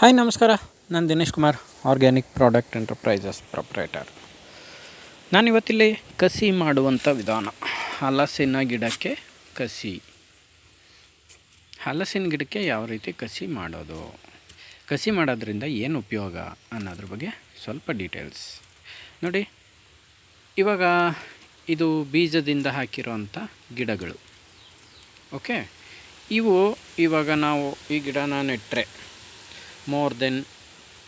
Hi, ನಮಸ್ಕಾರ. ನಾನು Dinesh Kumar organic product enterprises proprietor ನಾನಿವತ್ತಿಲ್ಲಿ ಕಸಿ ಮಾಡುವಂಥ ವಿಧಾನ, ಹಲಸಿನ ಗಿಡಕ್ಕೆ ಕಸಿ. ಹಲಸಿನ ಗಿಡಕ್ಕೆ ಯಾವ ರೀತಿ ಕಸಿ ಮಾಡೋದು? ಕಸಿ ಮಾಡೋದ್ರಿಂದ ಏನು ಉಪಯೋಗ ಅನ್ನೋದ್ರ ಬಗ್ಗೆ ಸ್ವಲ್ಪ ಡೀಟೇಲ್ಸ್ ನೋಡಿ, ಇವಾಗ ಇದು ಬೀಜದಿಂದ ಹಾಕಿರೋಂಥ ಗಿಡಗಳು. ಓಕೆ ಇವು ಇವಾಗ ನಾವು ಈ ಗಿಡನ ನೆಟ್ಟರೆ ಮೋರ್ ದೆನ್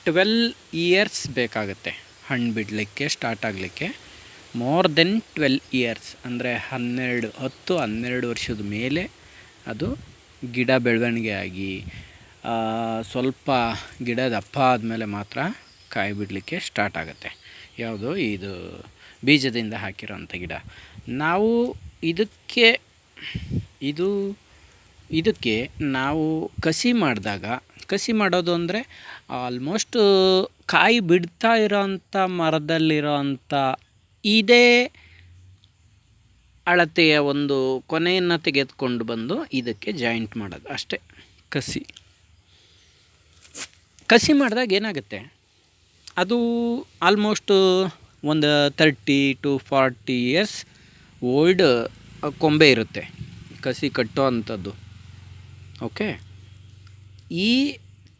ಟ್ವೆಲ್ ಇಯರ್ಸ್ ಬೇಕಾಗುತ್ತೆ ಹಣ್ಣು ಬಿಡಲಿಕ್ಕೆ ಸ್ಟಾರ್ಟ್ ಆಗಲಿಕ್ಕೆ. ಮೋರ್ ದೆನ್ ಟ್ವೆಲ್ ಇಯರ್ಸ್ ಅಂದರೆ ಹನ್ನೆರಡು, ಹತ್ತು, ಹನ್ನೆರಡು ವರ್ಷದ ಮೇಲೆ ಅದು ಗಿಡ ಬೆಳವಣಿಗೆ ಆಗಿ ಸ್ವಲ್ಪ ಗಿಡ ದಪ್ಪ ಆದಮೇಲೆ ಮಾತ್ರ ಕಾಯಿ ಬಿಡಲಿಕ್ಕೆ ಸ್ಟಾರ್ಟ್ ಆಗುತ್ತೆ. ಯಾವುದು? ಇದು ಬೀಜದಿಂದ ಹಾಕಿರೋಂಥ ಗಿಡ. ನಾವು ಇದಕ್ಕೆ, ಇದು, ಇದಕ್ಕೆ ನಾವು ಕಸಿ ಮಾಡಿದಾಗ ಕಸಿ ಮಾಡೋದು ಅಂದರೆ ಆಲ್ಮೋಸ್ಟ್ ಕಾಯಿ ಬಿಡ್ತಾ ಇರೋಂಥ ಮರದಲ್ಲಿರೋ ಅಂಥ ಇದೇ ಅಳತೆಯ ಒಂದು ಕೊನೆಯನ್ನು ತೆಗೆದುಕೊಂಡು ಬಂದು ಇದಕ್ಕೆ ಜಾಯಿಂಟ್ ಮಾಡೋದು ಅಷ್ಟೇ. ಕಸಿ. ಕಸಿ ಮಾಡಿದಾಗ ಏನಾಗುತ್ತೆ? ಅದು ಆಲ್ಮೋಸ್ಟ್ ಒಂದು thirty to forty years old ಕೊಂಬೆ ಇರುತ್ತೆ. ಕಸಿ ಕಟ್ಟೋ ಅಂಥದ್ದು. ಓಕೆ ಈ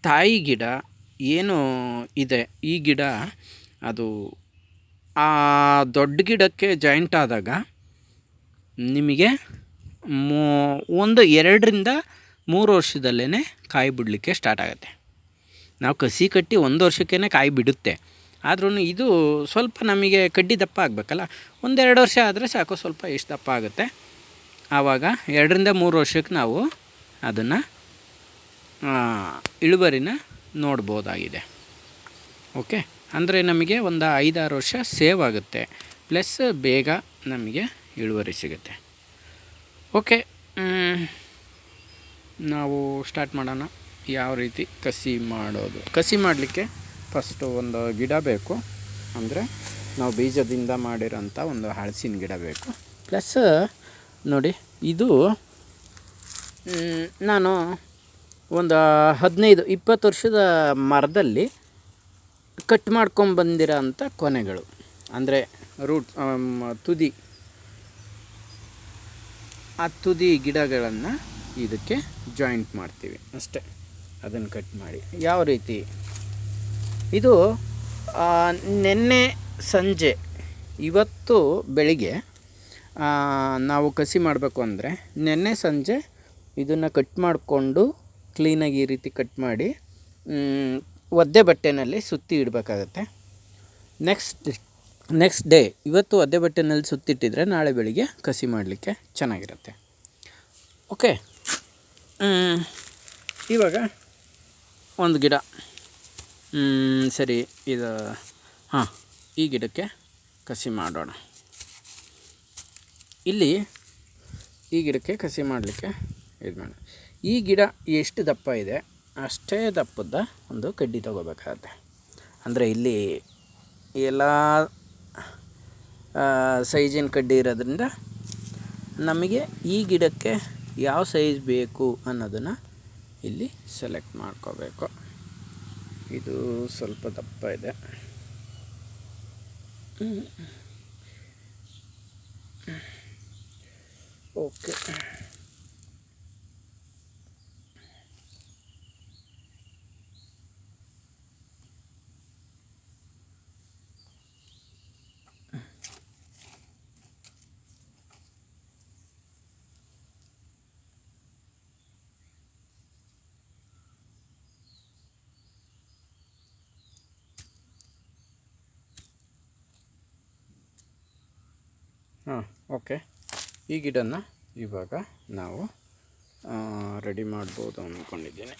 ತಾಯಿ ಗಿಡ ಏನು ಇದೆ. ಈ ಗಿಡ ಅದು ಆ ದೊಡ್ಡ ಗಿಡಕ್ಕೆ ಜಾಯಿಂಟ್ ಆದಾಗ ನಿಮಗೆ ಮೂ ಒಂದು ಎರಡರಿಂದ ಮೂರು ವರ್ಷದಲ್ಲೇ ಕಾಯಿ ಬಿಡಲಿಕ್ಕೆ ಸ್ಟಾರ್ಟ್ ಆಗುತ್ತೆ. ನಾವು ಕಸಿ ಕಟ್ಟಿ ಒಂದು ವರ್ಷಕ್ಕೇ ಕಾಯಿ ಬಿಡುತ್ತೆ. ಆದ್ರೂ ಇದು ಸ್ವಲ್ಪ ನಮಗೆ ಕಡ್ಡಿ ದಪ್ಪ ಆಗಬೇಕಲ್ಲ. ಒಂದೆರಡು ವರ್ಷ ಆದರೆ ಸಾಕು, ಸ್ವಲ್ಪ ಎಷ್ಟು ದಪ್ಪ ಆಗುತ್ತೆ. ಆವಾಗ ಎರಡರಿಂದ ಮೂರು ವರ್ಷಕ್ಕೆ ನಾವು ಅದನ್ನು ಇಳುವರಿನ ನೋಡ್ಬೋದಾಗಿದೆ. ಓಕೆ? ಅಂದರೆ ನಮಗೆ ಒಂದು ಐದಾರು ವರ್ಷ ಸೇವ್ ಆಗುತ್ತೆ. ಪ್ಲಸ್ ಬೇಗ ನಮಗೆ ಇಳುವರಿ ಸಿಗುತ್ತೆ. ಓಕೆ? ನಾವು ಸ್ಟಾರ್ಟ್ ಮಾಡೋಣ. ಯಾವ ರೀತಿ ಕಸಿ ಮಾಡೋದು? ಕಸಿ ಮಾಡಲಿಕ್ಕೆ ಫಸ್ಟು ಒಂದು ಗಿಡ ಬೇಕು. ಅಂದರೆ ನಾವು ಬೀಜದಿಂದ ಮಾಡಿರೋಂಥ ಒಂದು ಹಳಸಿನ ಗಿಡ ಬೇಕು. ಪ್ಲಸ್ ನೋಡಿ, ಇದು ನಾನು ಒಂದು ಹದಿನೈದು, ಇಪ್ಪತ್ತು ವರ್ಷದ ಮರದಲ್ಲಿ ಕಟ್ ಮಾಡ್ಕೊಂಡು ಬಂದಿರೋ ಅಂಥ ಕೊನೆಗಳು. ಅಂದರೆ ರೂಟ್ ತುದಿ. ಆ ತುದಿ ಗಿಡಗಳನ್ನು ಇದಕ್ಕೆ ಜಾಯಿಂಟ್ ಮಾಡ್ತೀವಿ. ಅಷ್ಟೇ. ಅದನ್ನು ಕಟ್ ಮಾಡಿ. ಯಾವ ರೀತಿ? ಇದು ನೆನ್ನೆ ಸಂಜೆ ಇವತ್ತು ಬೆಳಿಗ್ಗೆ ನಾವು ಕಸಿ ಮಾಡಬೇಕು ಅಂದರೆ ನಿನ್ನೆ ಸಂಜೆ ಇದನ್ನು ಕಟ್ ಮಾಡಿಕೊಂಡು ಕ್ಲೀನಾಗಿ ಈ ರೀತಿ ಕಟ್ ಮಾಡಿ ಒದ್ದೆ ಬಟ್ಟೆನಲ್ಲಿ ಸುತ್ತಿ ಇಡಬೇಕಾಗತ್ತೆ. ನೆಕ್ಸ್ಟ್ ನೆಕ್ಸ್ಟ್ ಡೇ ಇವತ್ತು ಒದ್ದೆ ಬಟ್ಟೆನಲ್ಲಿ ಸುತ್ತಿಟ್ಟಿದ್ರೆ ನಾಳೆ ಬೆಳಿಗ್ಗೆ ಕಸಿ ಮಾಡಲಿಕ್ಕೆ ಚೆನ್ನಾಗಿರುತ್ತೆ. ಓಕೆ ಇವಾಗ ಒಂದು ಗಿಡ. ಸರಿ, ಇದು, ಹಾಂ, ಈ ಗಿಡಕ್ಕೆ ಕಸಿ ಮಾಡೋಣ. ಇಲ್ಲಿ ಈ ಗಿಡಕ್ಕೆ ಕಸಿ ಮಾಡಲಿಕ್ಕೆ ಇದು ಮಾಡಿ ಈ ಗಿಡ ಎಷ್ಟು ದಪ್ಪ ಇದೆ? ಅಷ್ಟೇ ದಪ್ಪದ ಒಂದು ಕಡ್ಡಿ ತಗೋಬೇಕಾಗತ್ತೆ. ಅಂದರೆ ಇಲ್ಲಿ ಎಲ್ಲ ಸೈಜಿನ ಕಡ್ಡಿ ಇರೋದ್ರಿಂದ ನಮಗೆ ಈ ಗಿಡಕ್ಕೆ ಯಾವ ಸೈಜ್ ಬೇಕು ಅನ್ನೋದನ್ನು ಇಲ್ಲಿ ಸೆಲೆಕ್ಟ್ ಮಾಡ್ಕೋಬೇಕು. ಇದು ಸ್ವಲ್ಪ ದಪ್ಪ ಇದೆ. ಓಕೆ. ಹಾಂ, ಓಕೆ. ಈ ಗಿಡನ ಇವಾಗ ನಾವು ರೆಡಿ ಮಾಡ್ಬೋದು ಅಂದ್ಕೊಂಡಿದ್ದೀನಿ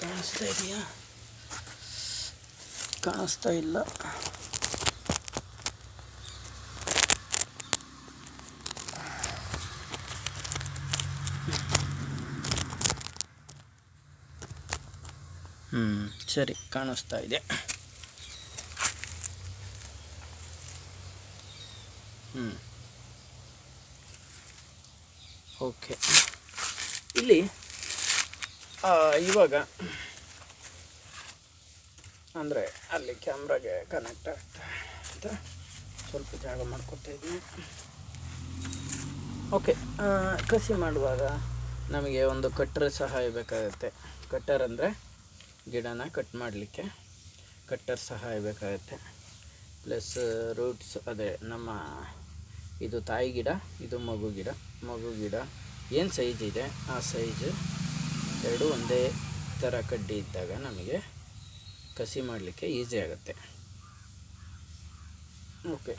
ಕಾಣಿಸ್ತಾ ಇದೆಯಾ? ಕಾಣಿಸ್ತಾ ಇಲ್ಲ. ಹ್ಞೂ ಸರಿ, ಕಾಣಿಸ್ತಾ ಇದೆ. ಓಕೆ ಇಲ್ಲಿ ಇವಾಗ, ಅಂದರೆ ಅಲ್ಲಿ ಕ್ಯಾಮ್ರಾಗೆ ಕನೆಕ್ಟ್ ಆಗ್ತಾ ಅಂತ ಸ್ವಲ್ಪ ಜಾಗ ಮಾಡ್ಕೊತಾ ಇದ್ದೀನಿ. ಓಕೆ ಕಸಿ ಮಾಡುವಾಗ ನಮಗೆ ಒಂದು ಕಟ್ಟರ್ ಸಹಾಯ ಬೇಕಾಗುತ್ತೆ. ಕಟ್ಟರ್ ಅಂದರೆ ಗಿಡನ ಕಟ್ ಮಾಡಲಿಕ್ಕೆ ಕಟ್ಟರ್ ಸಹಾಯ ಬೇಕಾಗುತ್ತೆ. ಪ್ಲಸ್ ರೂಟ್ಸ್ ಅದೇ ನಮ್ಮ ಇದು ತಾಯಿ ಗಿಡ, ಇದು ಮಗು ಗಿಡ. ಮಗು ಗಿಡ ಏನು ಸೈಜ್ ಇದೆ? ಆ ಸೈಜ್ ಎರಡು ಒಂದೇ ಥರ ಕಡ್ಡಿ ಇದ್ದಾಗ ನಮಗೆ ಕಸಿ ಮಾಡಲಿಕ್ಕೆ ಈಸಿ ಆಗುತ್ತೆ. ಓಕೆ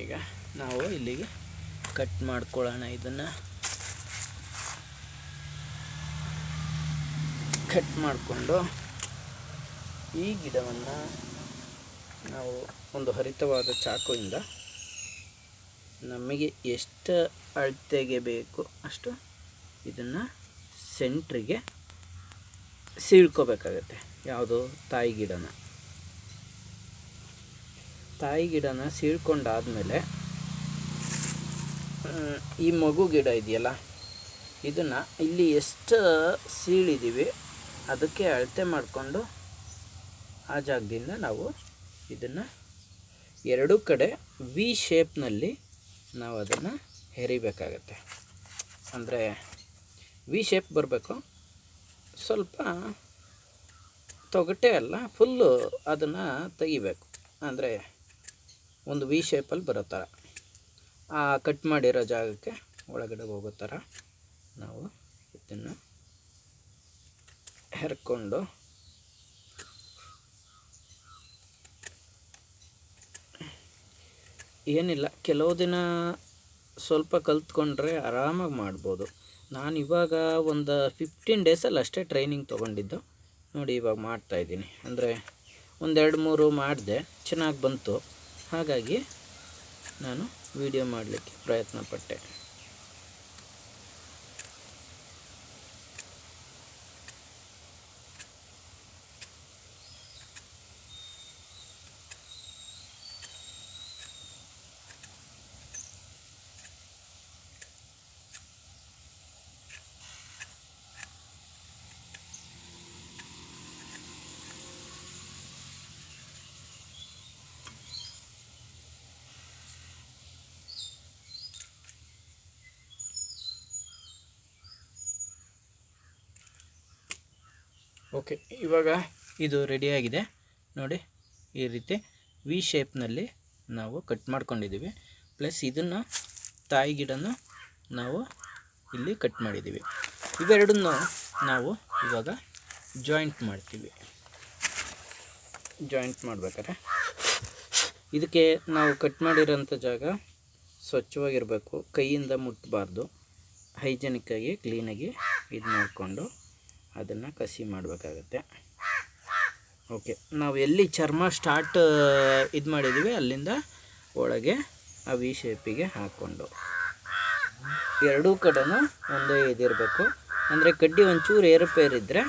ಈಗ ನಾವು ಇಲ್ಲಿಗೆ ಕಟ್ ಮಾಡ್ಕೊಳ್ಳೋಣ ಇದನ್ನು. ಕಟ್ ಮಾಡಿಕೊಂಡು ಈ ಗಿಡವನ್ನು ನಾವು ಒಂದು ಹರಿತವಾದ ಚಾಕುವಿಂದ ನಮಗೆ ಎಷ್ಟು ಅಳತೆಗೆ ಬೇಕು ಅಷ್ಟು ಇದನ್ನು ಸೆಂಟ್ರಿಗೆ ಸೀಳ್ಕೋಬೇಕಾಗತ್ತೆ. ಯಾವುದು ತಾಯಿ ಗಿಡನ. ತಾಯಿ ಗಿಡನ ಸೀಳ್ಕೊಂಡಾದಮೇಲೆ ಈ ಮಗು ಗಿಡ ಇದೆಯಲ್ಲ, ಇದನ್ನು ಇಲ್ಲಿ ಎಷ್ಟು ಸೀಳಿದ್ದೀವಿ ಅದಕ್ಕೆ ಅಳತೆ ಮಾಡಿಕೊಂಡು ಆ ಜಾಗದಿಂದ ನಾವು ಇದನ್ನು ಎರಡೂ ಕಡೆ ವಿ ಶೇಪ್ನಲ್ಲಿ ನಾವು ಅದನ್ನು ಹೆರಿಬೇಕಾಗತ್ತೆ ಅಂದರೆ ವಿ ಶೇಪ್ ಬರಬೇಕು. ಸ್ವಲ್ಪ ತೊಗಟೆ ಅಲ್ಲ ಫುಲ್ಲು ಅದನ್ನು ತೆಗಿಬೇಕು. ಅಂದರೆ ಒಂದು ವಿ ಶೇಪಲ್ಲಿ ಬರೋ ಥರ ಆ ಕಟ್ ಮಾಡಿರೋ ಜಾಗಕ್ಕೆ ಒಳಗಡೆ ಹೋಗೋ ಥರ ನಾವು ಇದನ್ನು ಹೆರ್ಕೊಂಡು ಏನಿಲ್ಲ. ಕೆಲವು ದಿನ ಸ್ವಲ್ಪ ಕಲ್ತ್ಕೊಂಡ್ರೆ ಆರಾಮಾಗಿ ಮಾಡ್ಬೋದು. ನಾನು ಇವಾಗ ಒಂದು ಫಿಫ್ಟೀನ್ ಡೇಸಲ್ಲಿ ಅಷ್ಟೇ ಟ್ರೈನಿಂಗ್ ತೊಗೊಂಡಿದ್ದು. ನೋಡಿ ಇವಾಗ ಮಾಡ್ತಾಯಿದ್ದೀನಿ ಅಂದರೆ ಒಂದೆರಡು ಮೂರು ಮಾಡಿದೆ. ಚೆನ್ನಾಗಿ ಬಂತು. ಹಾಗಾಗಿ ನಾನು ವಿಡಿಯೋ ಮಾಡಲಿಕ್ಕೆ ಪ್ರಯತ್ನ ಓಕೆ, ಇವಾಗ ಇದು ರೆಡಿಯಾಗಿದೆ ನೋಡಿ, ಈ ರೀತಿ ವಿ ಶೇಪ್ನಲ್ಲಿ ನಾವು ಕಟ್ ಮಾಡ್ಕೊಂಡಿದ್ದೀವಿ. ಪ್ಲಸ್ ಇದನ್ನು ತಾಯಿ ಗಿಡನ ನಾವು ಇಲ್ಲಿ ಕಟ್ ಮಾಡಿದ್ದೀವಿ. ಇವೆರಡನ್ನು ನಾವು ಇವಾಗ ಜಾಯಿಂಟ್ ಮಾಡ್ತೀವಿ. ಜಾಯಿಂಟ್ ಮಾಡ್ಬೇಕಾದ್ರೆ. ಇದಕ್ಕೆ ನಾವು ಕಟ್ ಮಾಡಿರೋಂಥ ಜಾಗ ಸ್ವಚ್ಛವಾಗಿರಬೇಕು. ಕೈಯಿಂದ ಮುಟ್ಟಬಾರ್ದು ಹೈಜೆನಿಕ್ಕಾಗಿ ಕ್ಲೀನಾಗಿ ಇದು ಮಾಡಿಕೊಂಡು. ಅದನ್ನು ಕಸಿ ಮಾಡಬೇಕಾಗತ್ತೆ. ಓಕೆ ನಾವು ಎಲ್ಲಿ ಚರ್ಮ ಸ್ಟಾರ್ಟ್ ಇದು ಮಾಡಿದ್ದೀವಿ ಅಲ್ಲಿಂದ ಒಳಗೆ ಆ ವಿ ಶೇಪಿಗೆ ಹಾಕ್ಕೊಂಡು ಎರಡೂ ಕಡೆನೂ ಒಂದೇ ಇದಿರಬೇಕು. ಅಂದರೆ ಕಡ್ಡಿ ಒಂಚೂರು ಏರುಪೇರಿದ್ದರೆ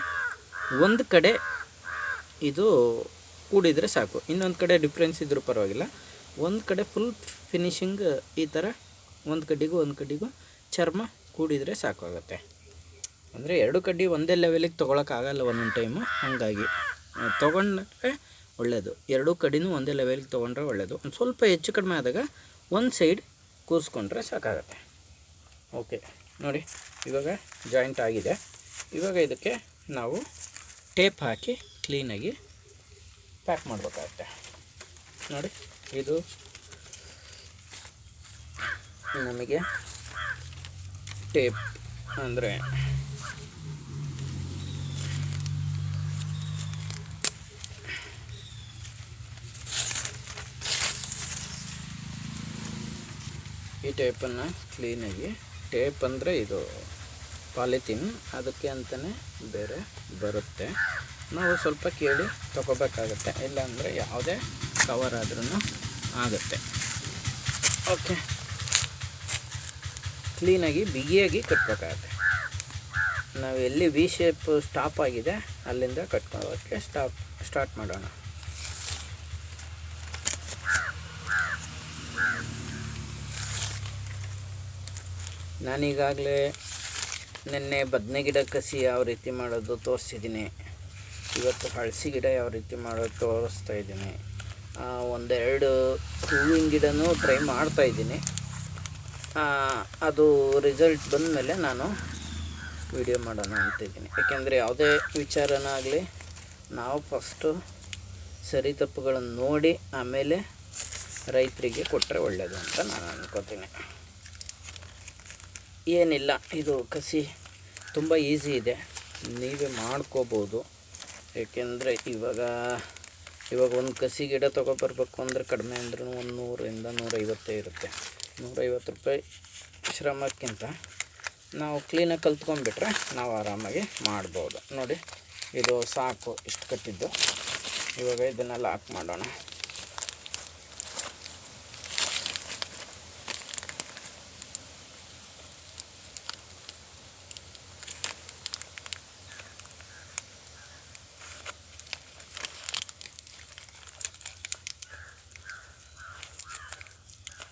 ಒಂದು ಕಡೆ ಇದು ಕೂಡಿದರೆ ಸಾಕು. ಇನ್ನೊಂದು ಕಡೆ ಡಿಫ್ರೆನ್ಸ್ ಇದ್ದರೂ ಪರವಾಗಿಲ್ಲ. ಒಂದು ಕಡೆ ಫುಲ್ ಫಿನಿಶಿಂಗ್ ಈ ಥರ ಒಂದು ಕಡ್ಡಿಗೂ ಒಂದು ಕಡ್ಡಿಗೂ ಚರ್ಮ ಕೂಡಿದರೆ ಸಾಕಾಗುತ್ತೆ. ಅಂದರೆ ಎರಡು ಕಡ್ಡಿ ಒಂದೇ ಲೆವೆಲಿಗೆ ತೊಗೊಳಕ್ಕಾಗಲ್ಲ ಒಂದೊಂದು ಟೈಮು ಹಾಗಾಗಿ ತೊಗೊಂಡ್ರೆ ಒಳ್ಳೆಯದು ಎರಡೂ ಕಡಿನೂ ಒಂದೇ ಲೆವೆಲಿಗೆ ತೊಗೊಂಡ್ರೆ ಒಳ್ಳೆಯದು ಒಂದು ಸ್ವಲ್ಪ ಹೆಚ್ಚು ಕಡಿಮೆ ಆದಾಗ ಒಂದು ಸೈಡ್ ಕೂರಿಸ್ಕೊಂಡ್ರೆ ಸಾಕಾಗತ್ತೆ. ಓಕೆ ನೋಡಿ, ಇವಾಗ ಜಾಯಿಂಟ್ ಆಗಿದೆ. ಇವಾಗ ಇದಕ್ಕೆ ನಾವು ಟೇಪ್ ಹಾಕಿ ಕ್ಲೀನಾಗಿ ಪ್ಯಾಕ್ ಮಾಡಬೇಕಾಗತ್ತೆ. ನೋಡಿ, ಇದು ನಮಗೆ ಟೇಪ್ ಅಂದರೆ ಈ ಟೇಪನ್ನು ಕ್ಲೀನಾಗಿ. ಟೇಪ್ ಅಂದರೆ ಇದು ಪಾಲಿಥಿನ್, ಅದಕ್ಕೆ ಅಂತಲೇ ಬೇರೆ ಬರುತ್ತೆ. ನಾವು ಸ್ವಲ್ಪ ಕೇಳಿ ತೊಗೋಬೇಕಾಗತ್ತೆ. ಇಲ್ಲಾಂದರೆ ಯಾವುದೇ ಕವರ್ ಆದ್ರೂ ಆಗುತ್ತೆ. ಓಕೆ ಕ್ಲೀನಾಗಿ, ಬಿಗಿಯಾಗಿ ಕಟ್ಬೇಕಾಗತ್ತೆ. ನಾವು ಎಲ್ಲಿ ವಿ ಶೇಪ್ ಸ್ಟಾಪ್ ಆಗಿದೆ, ಅಲ್ಲಿಂದ ಕಟ್ಕೊಳ್ಳೋಕ್ಕೆ ಸ್ಟಾಪ್ ಸ್ಟಾರ್ಟ್ ಮಾಡೋಣ. ನಾನೀಗಾಗಲೇ ನಿನ್ನೆ ಬದನೆ ಗಿಡ ಕಸಿ ಯಾವ ರೀತಿ ಮಾಡೋದು ತೋರಿಸಿದ್ದೀನಿ. ಇವತ್ತು ಹಳಸಿ ಗಿಡ ಯಾವ ರೀತಿ ಮಾಡೋದು ತೋರಿಸ್ತಾ ಇದ್ದೀನಿ. ಒಂದೆರಡು ಹೂವಿನ ಗಿಡನೂ ಟ್ರೈ ಮಾಡ್ತಾ ಇದ್ದೀನಿ. ಅದು ರಿಸಲ್ಟ್ ಬಂದಮೇಲೆ ನಾನು ವಿಡಿಯೋ ಮಾಡೋಣ ಅಂತಿದ್ದೀನಿ ಯಾಕೆಂದರೆ ಯಾವುದೇ ವಿಚಾರನ ಆಗಲಿ, ನಾವು ಫಸ್ಟು ಸರಿ ತಪ್ಪುಗಳನ್ನು ನೋಡಿ ಆಮೇಲೆ ರೈತರಿಗೆ ಕೊಟ್ಟರೆ ಒಳ್ಳೆಯದು ಅಂತ ನಾನು ಅನ್ಕೋತೀನಿ. ಏನಿಲ್ಲ, ಇದು ಕಸಿ ತುಂಬ ಈಸಿ ಇದೆ. ನೀವೇ ಮಾಡ್ಕೋಬೋದು. ಏಕೆಂದರೆ ಇವಾಗ ಇವಾಗ ಒಂದು ಕಸಿ ಗಿಡ ತೊಗೊಬರ್ಬೇಕು ಅಂದರೆ ಕಡಿಮೆ ಅಂದ್ರೂ ಒಂದು ನೂರಿಂದ ನೂರೈವತ್ತೇ ಇರುತ್ತೆ. ನೂರೈವತ್ತು ರೂಪಾಯಿ ಶ್ರಮಕ್ಕಿಂತ ನಾವು ಕ್ಲೀನಾಗಿ ಕಲ್ತ್ಕೊಂಡ್ಬಿಟ್ರೆ ನಾವು ಆರಾಮಾಗಿ ಮಾಡ್ಬೋದು. ನೋಡಿ, ಇದು ಸಾಕು, ಇಷ್ಟು ಕಟ್ಟಿದ್ದು. ಇವಾಗ ಇದನ್ನೆಲ್ಲ ಹಾಕ್ ಮಾಡೋಣ.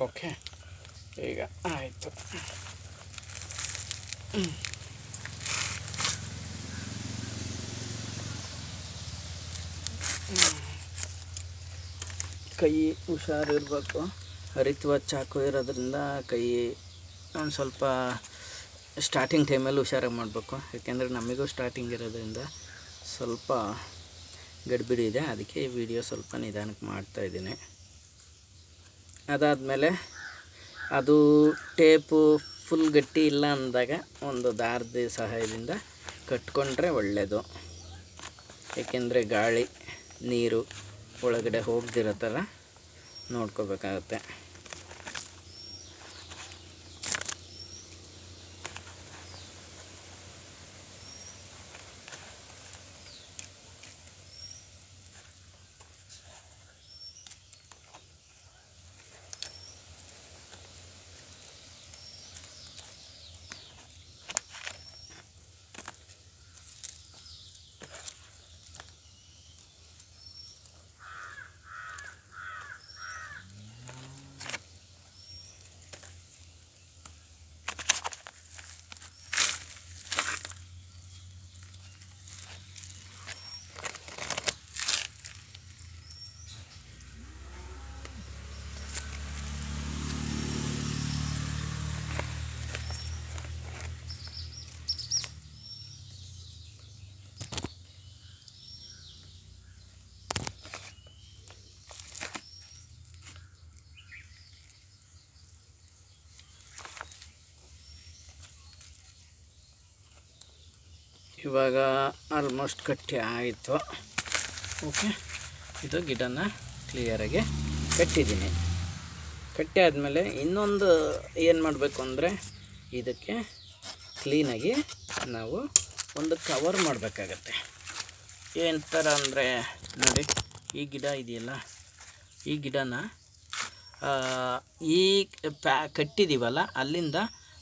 ಓಕೆ. ಈಗ ಆಯಿತು. ಕೈ ಹುಷಾರಿರ್ಬೇಕು ಹರಿತುವ ಚಾಕು ಇರೋದ್ರಿಂದ ಕೈ ಒಂದು ಸ್ವಲ್ಪ ಸ್ಟಾರ್ಟಿಂಗ್ ಟೈಮಲ್ಲಿ ಹುಷಾರಾಗಿ ಮಾಡಬೇಕು. ಯಾಕೆಂದರೆ ನಮಗೂ ಸ್ಟಾರ್ಟಿಂಗ್ ಇರೋದ್ರಿಂದ ಸ್ವಲ್ಪ ಗಡಿಬಿಡಿ ಇದೆ. ಅದಕ್ಕೆ ಈ ವಿಡಿಯೋ ಸ್ವಲ್ಪ ನಿಧಾನಕ್ಕೆ ಮಾಡ್ತಾಯಿದ್ದೀನಿ ಅದಾದಮೇಲೆ ಅದು ಟೇಪು ಫುಲ್ ಗಟ್ಟಿ ಇಲ್ಲ ಅಂದಾಗ ಒಂದು ದಾರದ ಸಹಾಯದಿಂದ ಕಟ್ಕೊಂಡ್ರೆ ಒಳ್ಳೆಯದು ಏಕೆಂದರೆ ಗಾಳಿ, ನೀರು ಒಳಗಡೆ ಹೋಗದಿರೋ ಥರ ನೋಡ್ಕೋಬೇಕಾಗತ್ತೆ. ಇವಾಗ ಆಲ್ಮೋಸ್ಟ್ ಕಟ್ಟಿ ಆಯಿತು. ಓಕೆ ಇದು ಗಿಡನ ಕ್ಲಿಯರಾಗಿ ಕಟ್ಟಿದ್ದೀನಿ. ಕಟ್ಟಿ ಆದಮೇಲೆ ಇನ್ನೊಂದು ಏನು ಮಾಡಬೇಕು ಅಂದರೆ ಇದಕ್ಕೆ ಕ್ಲೀನಾಗಿ ನಾವು ಒಂದು ಕವರ್ ಮಾಡಬೇಕಾಗತ್ತೆ. ಏನು ಥರ ಅಂದರೆ ನೋಡಿ, ಈ ಗಿಡ ಇದೆಯಲ್ಲ, ಈ ಗಿಡನ ಈ ಪ್ಯಾ ಕಟ್ಟಿದ್ದೀವಲ್ಲ ಅಲ್ಲಿಂದ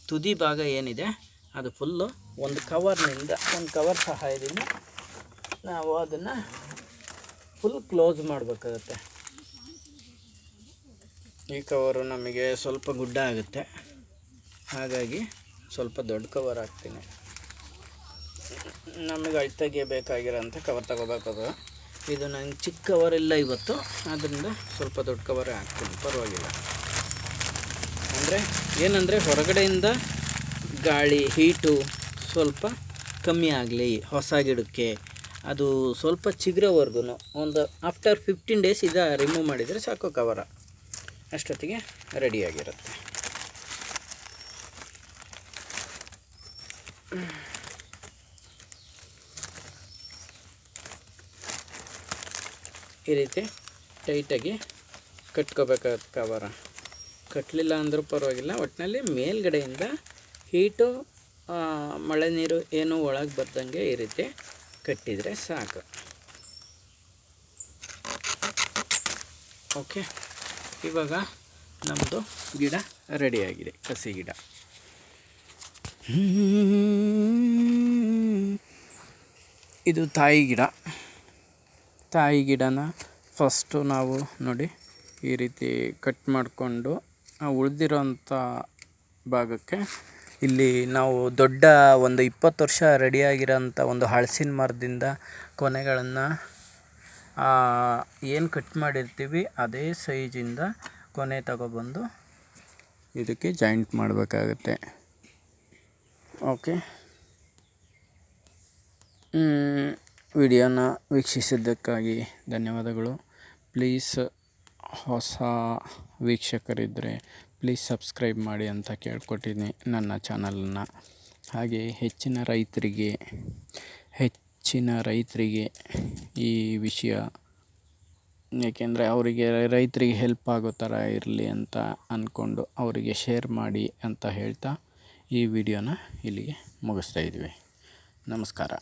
ತುದಿ ಭಾಗ ಏನಿದೆ, ಅದು ಫುಲ್ಲು ಒಂದು ಕವರ್ನಿಂದ ಒಂದು ಕವರ್ ಸಹಾಯದಿಂದ ನಾವು ಅದನ್ನು ಫುಲ್ ಕ್ಲೋಸ್ ಮಾಡಬೇಕಾಗತ್ತೆ. ಈ ಕವರು ನಮಗೆ ಸ್ವಲ್ಪ ಗುಡ್ಡ ಆಗುತ್ತೆ. ಹಾಗಾಗಿ ಸ್ವಲ್ಪ ದೊಡ್ಡ ಕವರ್ ಹಾಕ್ತೀನಿ. ನಮಗೆ ಅಳ್ತಾಗೆ ಬೇಕಾಗಿರೋಂಥ ಕವರ್ ತಗೋಬೇಕದು. ಇದು ನಂಗೆ ಚಿಕ್ಕ ಕವರ್ ಇಲ್ಲ ಇವತ್ತು. ಆದ್ದರಿಂದ ಸ್ವಲ್ಪ ದೊಡ್ಡ ಕವರೇ ಹಾಕ್ತೀನಿ. ಪರವಾಗಿಲ್ಲ. ಅಂದರೆ ಏನಂದರೆ ಹೊರಗಡೆಯಿಂದ ಗಾಳಿ ಹೀಟು ಸ್ವಲ್ಪ ಕಮ್ಮಿ ಆಗಲಿ, ಹೊಸ ಗಿಡಕ್ಕೆ. ಅದು ಸ್ವಲ್ಪ ಚಿಗುರೋವರೆಗೂ. ಒಂದು ಆಫ್ಟರ್ ಫಿಫ್ಟೀನ್ ಡೇಸ್ ಇದು ರಿಮೂವ್ ಮಾಡಿದರೆ ಸಾಕು ಕವರ ಅಷ್ಟೊತ್ತಿಗೆ ರೆಡಿಯಾಗಿರುತ್ತೆ ಈ ರೀತಿ ಟೈಟಾಗಿ ಕಟ್ಕೋಬೇಕಾಗತ್ತೆ ಕವರ ಕಟ್ಟಲಿಲ್ಲ ಅಂದರೂ ಪರವಾಗಿಲ್ಲ ಒಟ್ಟಿನಲ್ಲಿ ಮೇಲ್ಗಡೆಯಿಂದ ಹೀಟು ಮಳೆ ನೀರು ಏನು ಒಳಗೆ ಬರ್ದಂಗೆ ಈ ರೀತಿ ಕಟ್ಟಿದರೆ ಸಾಕು. ಓಕೆ, ಇವಾಗ ನಮ್ಮದು ಗಿಡ ರೆಡಿಯಾಗಿದೆ ಕಸಿ ಗಿಡ. ಇದು ತಾಯಿ ಗಿಡ. ತಾಯಿ ಗಿಡನ ಫಸ್ಟು ನಾವು ನೋಡಿ ಈ ರೀತಿ ಕಟ್ ಮಾಡಿಕೊಂಡು ಉಳಿದಿರೋಂಥ ಭಾಗಕ್ಕೆ ಇಲ್ಲಿ ನಾವು ದೊಡ್ಡ ಒಂದು ಇಪ್ಪತ್ತು ವರ್ಷ ರೆಡಿಯಾಗಿರೋಂಥ ಒಂದು ಹಲಸಿನ ಮರದಿಂದ ಕೊನೆಗಳನ್ನು ಏನು ಕಟ್ ಮಾಡಿರ್ತೀವಿ, ಅದೇ ಸೈಜಿಂದ ಕೊನೆ ತಗೊಬಂದು ಇದಕ್ಕೆ ಜಾಯಿಂಟ್ ಮಾಡಬೇಕಾಗತ್ತೆ. ಓಕೆ ವಿಡಿಯೋನ ವೀಕ್ಷಿಸಿದ್ದಕ್ಕಾಗಿ ಧನ್ಯವಾದಗಳು. ಪ್ಲೀಸ್ ಹೊಸ ವೀಕ್ಷಕರಿದ್ದರೆ ಪ್ಲೀಸ್ ಸಬ್ಸ್ಕ್ರೈಬ್ ಮಾಡಿ ಅಂತ ಕೇಳ್ಕೊಟ್ಟಿದ್ದೀನಿ ನನ್ನ ಚಾನಲನ್ನು. ಹಾಗೆ ಹೆಚ್ಚಿನ ರೈತರಿಗೆ ಹೆಚ್ಚಿನ ರೈತರಿಗೆ ಈ ವಿಷಯ, ಏಕೆಂದರೆ ಅವರಿಗೆ ರೈತರಿಗೆ ಹೆಲ್ಪ್ ಆಗೋ ಥರ ಇರಲಿ ಅಂತ ಅಂದ್ಕೊಂಡು ಅವರಿಗೆ ಶೇರ್ ಮಾಡಿ ಅಂತ ಹೇಳ್ತಾ ಈ ವಿಡಿಯೋನ ಇಲ್ಲಿಗೆ ಮುಗಿಸ್ತಾ ಇದ್ದೀವಿ ನಮಸ್ಕಾರ.